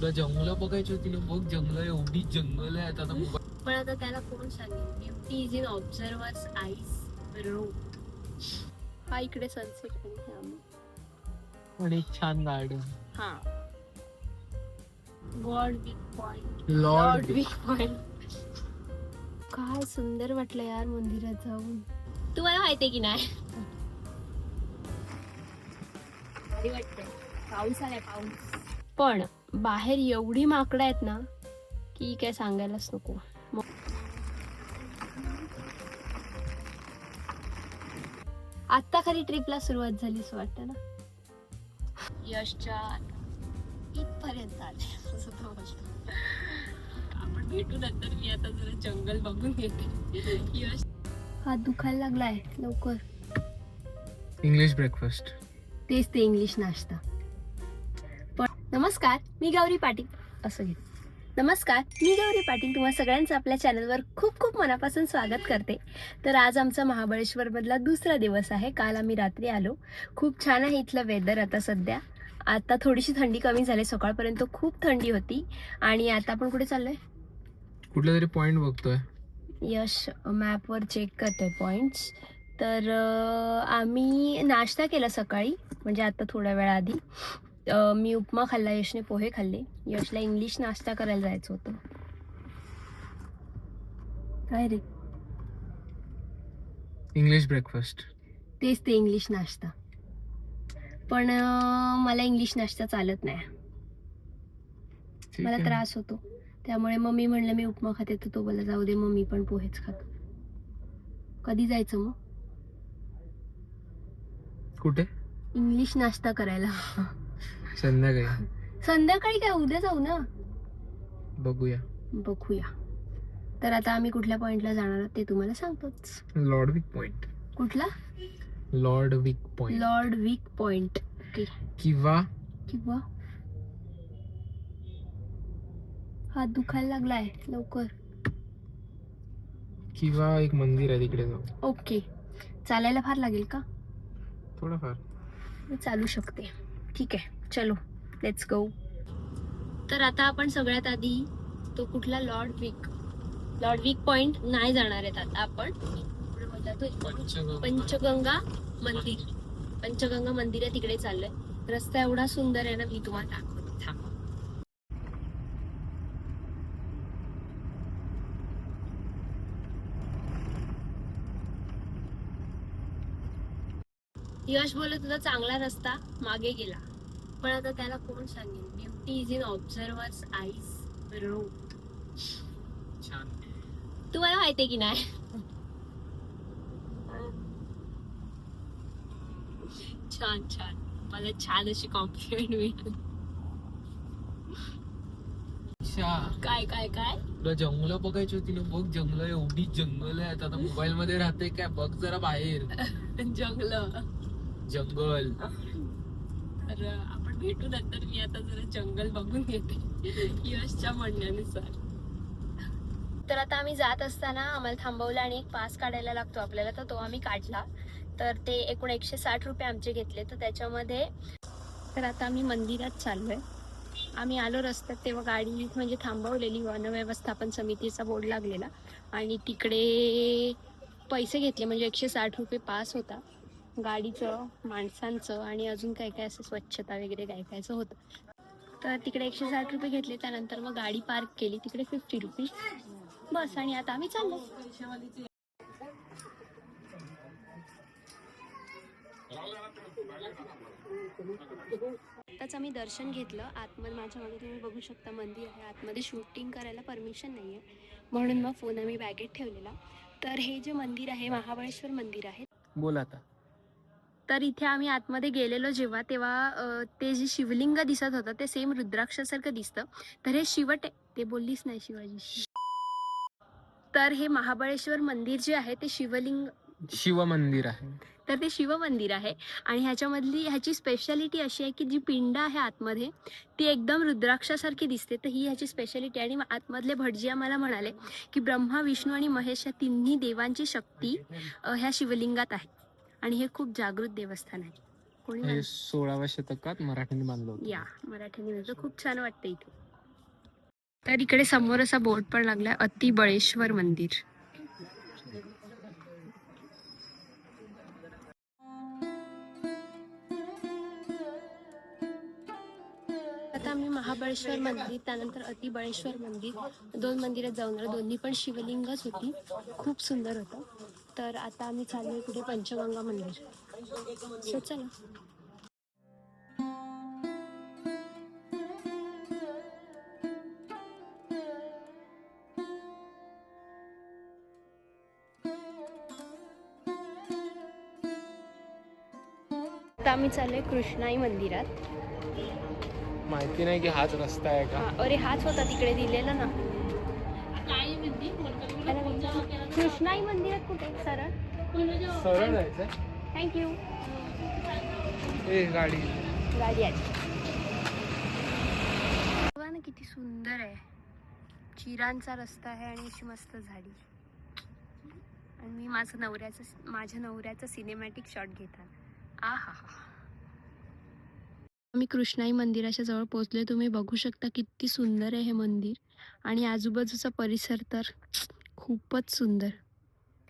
तुला जंगल बघायची होती ना बघ जंगल एवढी जंगल आहे. आता मोबाईल पण आता त्याला कोण सांगेल? Beauty is in observers eyes row हा इकडे सनसेट पण एक छान गार्डन हा. God big point lord big point काय सुंदर वाटलं यार मंदिरात जाऊन. तुम्हाला माहितीये की नाही? भारी वाटतंय. पाऊस आलाय पाऊस. पण बाहेर एवढी माकडं आहेत ना की काय सांगायलाच नको. मग- आता खरी ट्रिपला सुरुवात झाली असं वाटतं ना? यशच्या इथपर्यंत आले. आपण भेटू नंतर मी आता जरा जंगल बघून घेते यश हात दुखायला लागलाय लवकर. इंग्लिश ब्रेकफास्ट तेच ते इंग्लिश नाश्ता. नमस्कार मी गौरी पाटील. असं घे. नमस्कार मी गौरी पाटील तुम्हा सगळ्यांचं आपल्या चॅनलवर खूप खूप मनापासून स्वागत करते. तर आज आमचा महाबळेश्वरमधला दुसरा दिवस आहे. काल आम्ही रात्री आलो. खूप छान आहे इथलं वेदर आता सध्या. आता थोडीशी थंडी कमी झाली सकाळपर्यंत खूप थंडी होती. आणि आता आपण कुठे चाललोय? कुठला तरी पॉइंट बघतोय. यश मॅपवर चेक करतोय पॉईंट्स तर आम्ही नाश्ता केला सकाळी. म्हणजे आता थोड्या वेळा आधी मी उपमा खाल्ला यशने पोहे खाल्ले. यशला इंग्लिश नाश्ता करायला जायचं होतं. काय रे? इंग्लिश ब्रेकफास्ट तेच ते इंग्लिश नाश्ता. पण अं, मला इंग्लिश नाश्ता चालत नाही. मला त्रास होतो. त्यामुळे मग मी म्हणलं मी उपमा खाते तर तो बोला जाऊ दे मग मी पण पोहेच खातो. कधी जायचं मग? कुठे? इंग्लिश नाश्ता करायला. संध्याकाळी. संध्याकाळी काय? उद्या जाऊ ना? बघूया. बघूया. तर आता आम्ही कुठल्या पॉइंटला जाणार आहोत ते तुम्हाला सांगतोच. लॉर्ड विक पॉइंट कुठला? Lodwick point Lodwick point किंवा किंवा? हात दुखायला लागलाय लवकर. किंवा एक मंदिर आहे तिकडे जाऊ. ओके चालायला फार लागेल का? थोडंफार. मी चालू शकते. ठीक आहे. चलो लेट्स गो तर आता आपण सगळ्यात आधी तो कुठला Lodwick Lodwick point नाही जाणार आहेत आता आपण. पंचगंगा मंदिर. पंचगंगा मंदिर आहे तिकडे चाललंय. रस्ता एवढा सुंदर आहे ना मी तुम्हाला दाखवते यश बोलत होता चांगला रस्ता मागे गेला. पण आता त्याला कोण सांगेल? Beauty is in observers eyes row छान. तुम्हाला माहितीये की नाही? छान छान. मला छान अशी कॉम्प्लिमेंट मिळाली. काय काय काय? तुला जंगल बघायची होती ना? बघ जंगल एवढी जंगल आहे. आता मोबाईल मध्ये राहते काय? बघ जरा बाहेर. जंगल. जंगल. तर आपण भेटू नंतर मी आता जरा जंगल बघून घेते यशच्या म्हणण्यानुसार. तर आता आम्ही जात असताना आम्हाला थांबवलं आणि एक पास काढायला लागतो आपल्याला तर तो आम्ही काढला. तर ते एकूण एकशे साठ रुपये आमचे घेतले तर त्याच्यामध्ये तर आता आम्ही मंदिरात चाललोय. आम्ही आलो रस्त्यात तेव्हा गाडी म्हणजे थांबवलेली वन व्यवस्थापन समितीचा बोर्ड लागलेला. आणि तिकडे पैसे घेतले म्हणजे एकशे साठ रुपये पास होता. गाडीचं माणसांचं आणि अजून काय काय असं स्वच्छता वगैरे काय कायचं होतं. तर तिकडे एकशे साठ रुपये घेतले त्यानंतर मग गाडी पार्क केली तिकडे फिफ्टी रुपीज बस आणि आता आम्ही चाललो. आताच आम्ही दर्शन घेतलं. आतमध्ये माझ्या मागे तुम्ही बघू शकता मंदिर आहे. आतमध्ये शूटिंग करायला परमिशन नाही आहे म्हणून मग फोन आम्ही बॅगेत ठेवलेला. तर हे जे मंदिर आहे महाबळेश्वर मंदिर आहे. बोला आता. तर इथे आम्ही आतमध्ये गेलेलो जेव्हा तेव्हा ते जे शिवलिंग दिसत होतं ते सेम रुद्राक्षासारखं दिसतं. तर हे शिवट ते बोललीच नाही शिवाजी. तर हे महाबळेश्वर मंदिर जे आहे ते शिवलिंग शिव मंदिर आहे. तर ते शिव मंदिर आहे. आणि ह्याच्यामधली ह्याची स्पेशालिटी अशी आहे की जी पिंड आहे आतमध्ये ती एकदम रुद्राक्षासारखी दिसते. तर ही ह्याची स्पेशालिटी आणि आतमधले भटजी आम्हाला म्हणाले की ब्रह्मा विष्णू आणि महेश या तिन्ही देवांची शक्ती ह्या शिवलिंगात आहे. आणि हे खूप जागृत देवस्थान आहे. कोणी सोळाव्या शतकात मराठ्यांनी बांधलं या मराठीने म्हणतो खूप छान वाटतं इथे तर इकडे समोर असा बोर्ड पण लागलाय अति बळेश्वर मंदिर. आता आम्ही महाबळेश्वर मंदिर त्यानंतर अति बळेश्वर मंदिर दोन मंदिरात जाऊन दोन्ही पण शिवलिंगच होती. खूप सुंदर होतं. तर आता आम्ही चाललोय कुठे पंचगंगा मंदिर. सो चला. आता आम्ही चाललोय कृष्णाई मंदिरात. माहिती नाही की हाच रस्ता आहे का? अरे हाच होता तिकडे दिलेला ना. कृष्णाई मंदिरात कुठे? सरळ. सरळ थँक्यू ए गाडी. गाडी बघा ना किती सुंदर आहे. चिरांचा रस्ता आहे आणि अशी मस्त झाडी. आणि मी माझं नवऱ्याचं माझ्या नवऱ्याचं सिनेमॅटिक शॉट घेतात आ हा हा मी कृष्णाई मंदिराच्या जवळ पोहोचले तुम्ही बघू शकता किती सुंदर आहे हे मंदिर. आणि आजूबाजूचा परिसर तर खूपच सुंदर.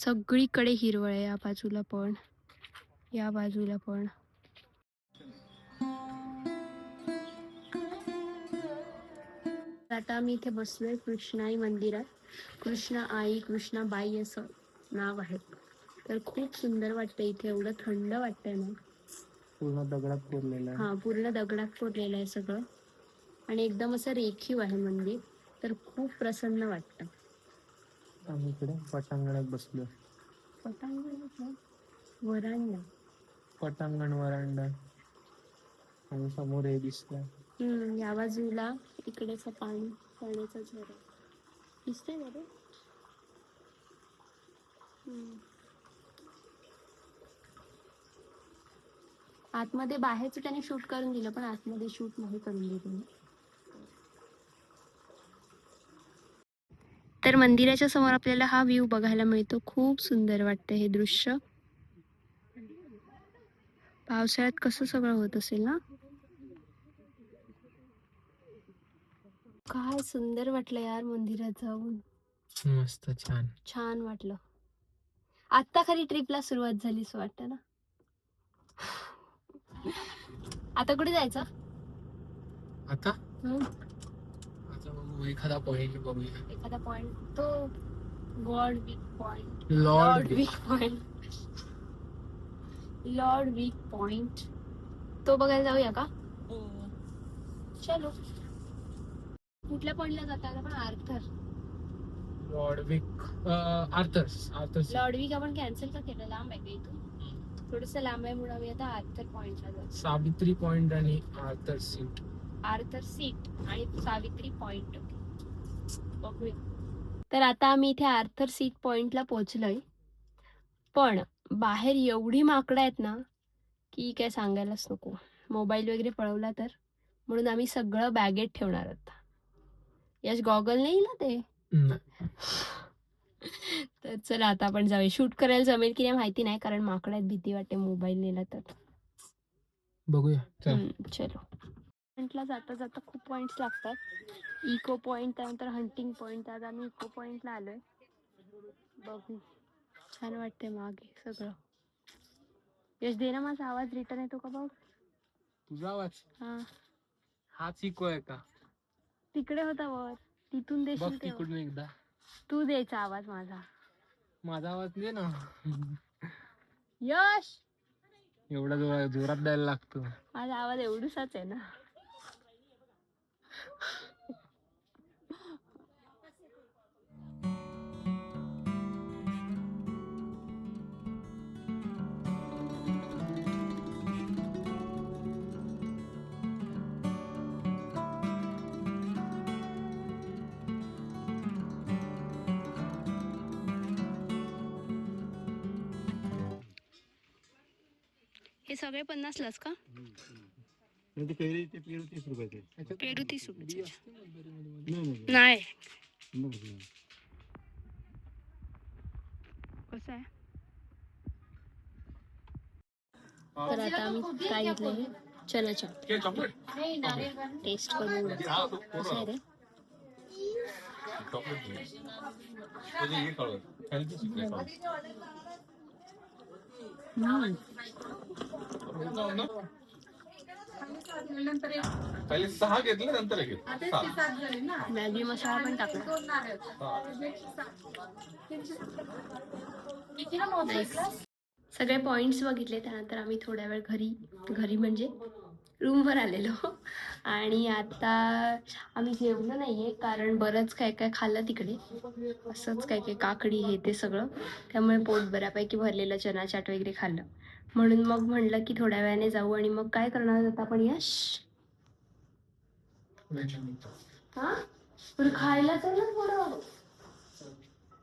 सगळीकडे हिरवळ आहे या बाजूला पण. या बाजूला पण. आता आम्ही इथे बसलोय कृष्णाई मंदिरात. कृष्णा आई कृष्णा बाई असं नाव आहे. तर खूप सुंदर वाटतं इथे. एवढं थंड वाटतंय ना पूर्ण दगडात कोरलेला आहे. हा पूर्ण दगडात कोरलेलं आहे सगळं. आणि एकदम असं रेखीव आहे मंदिर. तर खूप प्रसन्न वाटतं. आम्ही इकडे पटांगणात बसलो. पटांगण वरांडा. पटांगण वरांडा. आणि समोर हे दिसतंय. हम्म, या बाजूला इकडेच पाणी पाण्याचा झरा. दिसतंय का रे? हम्म. आतमध्ये बाहेरच त्याने शूट करून दिलं पण आतमध्ये शूट नाही करून दिलं तर मंदिराच्या समोर आपल्याला हा व्ह्यू बघायला मिळतो. खूप सुंदर वाटतं हे दृश्य. पावसाळ्यात कसं सगळं होत असेल ना? काय सुंदर वाटलं यार मंदिरात जाऊन. मस्त छान. छान वाटलं. आत्ता खरी ट्रिपला सुरुवात झाली असं वाटतं ना? आता कुठे जायचं? आता? हम्म, बघू एखादा पॉईंट बघूया. एखादा पॉइंट तो Lodwick point Lodwick point Lodwick point तो बघायला जाऊया का? चलो. कुठल्या पॉइंटला जाता आपण? Arthur Lodwick Arthurs Arthurs Lodwick आपण कॅन्सल का केलं? लांब आहे का इथून? थोडस लांब आहे म्हणून आम्ही आता आर्थर पॉइंटला जातो सावित्री पॉइंट आणि आर्थर सीट आर्थर सीट आणि सावित्री पॉइंट तर आता आम्ही इथे आर्थर सीट पॉइंटला पोहोचलोय. पण बाहेर एवढी माकडं आहेत ना की काय सांगायलाच नको. मोबाईल वगैरे पळवला तर. म्हणून आम्ही सगळं बॅगेत ठेवणार आहोत. यश गॉगल नाही ना ते? तर चला आता आपण जाऊया. शूट करायला जमेल की नाही माहिती नाही कारण माकडात भीती वाटते मोबाईल नेला तर. बघूया. चल. पॉइंटला जाता जाता खूप पॉइंट्स लागतात. इको पॉइंट त्यानंतर हंटिंग पॉइंट आज आम्ही इको पॉइंटला आलोय. बघू. छान वाटते मागे सगळं. यश दे ना माझा आवाज. रिटर्न येतो का बघ? तुझा आवाज? हा. हाच इको आहे का? तिकडे होता वर. तिथून देशील तेव्हा. तिकडून एकदा. तू द्यायचा आवाज माझा. माझा आवाज दे ना. यश! एवढा जोरात द्यायला लागतो. माझा आवाज एवढूसाच आहे ना. सगळे पन्नासलाच का? म्हणजे ते कैरी ते. पेरू तीस रुपयाचे पेरू तीस रुपयाचे नाही नाही. नाही. कसं आहे? तर आता आम्ही काय घेतलंय? चना चॉप. टेस्ट करून. कसं आहे रे पहिले सहा घेतले नंतर एक. मॅगी मसाला पण टाकला. सगळे पॉइंट्स बघितले त्यानंतर आम्ही थोड्या वेळ घरी घरी म्हणजे रूमवर आलेलो. आणि आता आम्ही जेवलो नाहीये कारण बरंच काय काय खाल्लं तिकडे. असंच काय काय काकडी हे ते सगळं. त्यामुळे पोट बऱ्यापैकी भरलेलं चना चाट वगैरे खाल्लं. म्हणून मग म्हणलं की थोड्या वेळाने जाऊ आणि मग काय करणार आहोत आपण? यश? हा? पण खायला जाऊ ना थोडं.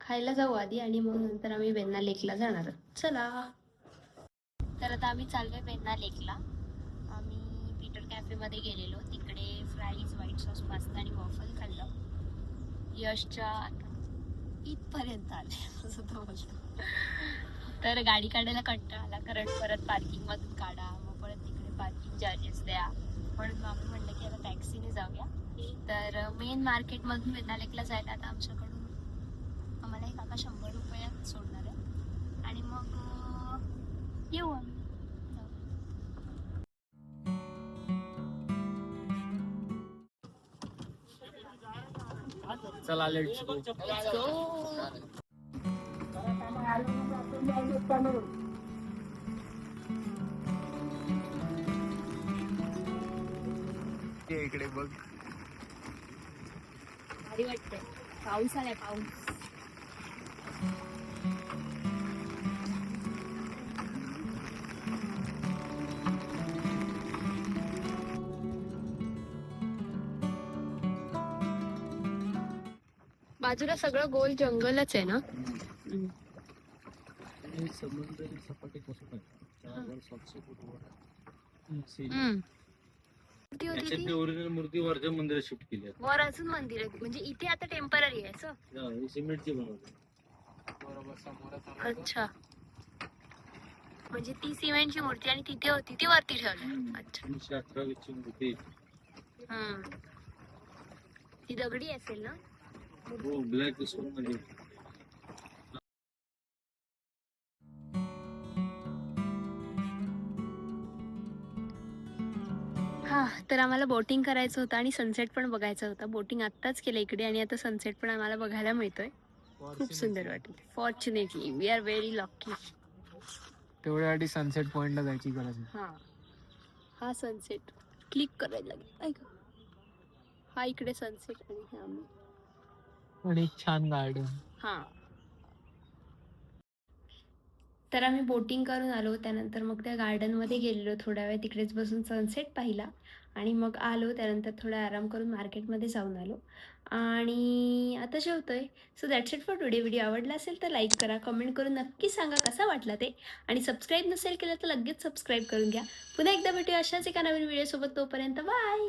खायला जाऊ आधी आणि मग नंतर आम्ही बेन्ना लेकला जाणार चला. तर आता आम्ही चाललोय बेन्ना लेकला. कॅफेमध्ये गेलेलो. तिकडे फ्राईज व्हाईट सॉस पास्ता आणि वॉफल खाल्लं. यशच्या इथपर्यंत आले. असं तो बोलतो. तर गाडी काढायला कंटाळा आला. कारण परत पार्किंगमधून काढा. मग परत तिकडे पार्किंग चार्जेस द्या. म्हणून मग आम्ही म्हणलं की आता टॅक्सीने जाऊया. तर मेन मार्केटमधून बेन्ना जायला आता आमच्याकडून आम्हाला एक काका शंभर रुपयात सोडणार आहे. आणि मग येऊ आम्ही. चला लेट्स. इकडे बघ. भारी वाटतंय. पाऊस आलाय पाऊस. बाजूला सगळं गोल जंगलच आहे ना? समुद्र सपाटी कसं मूर्ती होती ती? ओरिजिनल मूर्ती वरच्या मंदिरात शिफ्ट केली आहे. वर अजून मंदिर आहे म्हणजे इथे आता टेंपररी आहे असं? हा, ही सिमेंटची बनवली. बरोबर. अच्छा. म्हणजे ती सिमेंटची मूर्ती आणि तिथे होती ती वरती ठेवली. अच्छा. तीनशे मूर्ती हम्म. ती दगडी असेल ना? हो ब्लॅकमध्ये हा तर आम्हाला बोटिंग करायचं होतं आणि सनसेट पण बघायचं होतं. बोटिंग आत्ताच केलं इकडे आणि आता सनसेट पण आम्हाला बघायला मिळतोय. खूप सुंदर वाटेल fortunately we are very lucky तेवढ्यासाठी सनसेट पॉइंटला जायची गरज नाही. हा. हा सनसेट क्लिक करायला लागेल. ऐका. हा इकडे सनसेट आणि हे आम्ही. आणि छान गार्डन. हा. तर आम्ही बोटिंग करून आलो त्यानंतर मग त्या गार्डनमध्ये गेलेलो थोड्या वेळ तिकडेच बसून सनसेट पाहिला. आणि मग आलो त्यानंतर थोडा आराम करून मार्केटमध्ये जाऊन आलो. आणि आता जेवतोय. So that's it for today video आवडला असेल तर लाईक करा कमेंट करून नक्की सांगा कसा वाटला ते. आणि सबस्क्राईब नसेल केलं तर लगेच सबस्क्राईब करून घ्या. पुन्हा एकदा भेटूया अशाच एका नवीन व्हिडिओसोबत तोपर्यंत बाय